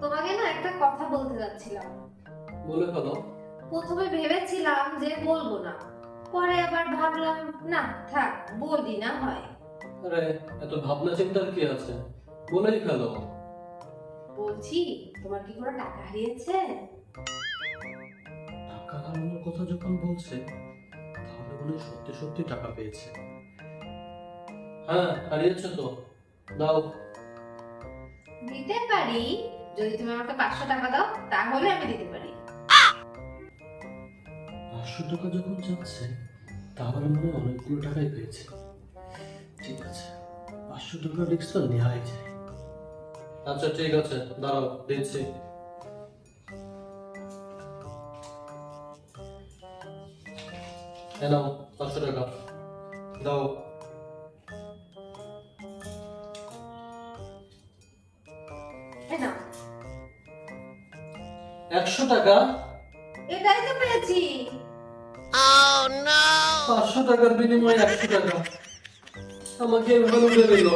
তোমাকে না একটা কথা বলতে যাচ্ছিলাম। বলে ফেলো। প্রথমে ভেবেছিলাম যে বলব না। পরে আবার ভাবলাম না থাক বলি না হয়। আরে এত ভাবনা চিন্তার কি আছে? বলেই ফেলো। বলছি তোমার কি কোনো টাকা হারিয়েছে? টাকা হারানোর কথা যখন বলছে তাহলে মনে সত্যি সত্যি টাকা পেয়েছে। হ্যাঁ হারিয়েছে তো। দাও। দিতে পারি? যদি তুমি আমাকে পাঁচশো টাকা দাও, তাহলে আমি দিতে পারি। পাঁচশো টাকা যখন যাচ্ছে, তাহলে মনে হয় অনেকগুলো টাকাই পেয়েছে। ঠিক আছে, পাঁচশো টাকা রিক্সটা নেওয়াই যায়। আচ্ছা ঠিক আছে, দাঁড়াও, দিচ্ছি। এ নাও, পাঁচশো টাকা। দাও। নাও, একশো টাকা? এটাই তো পেয়েছি। পাঁচশো টাকার বিনিময়ে একশো টাকা। আমাকে এভাবে দিল।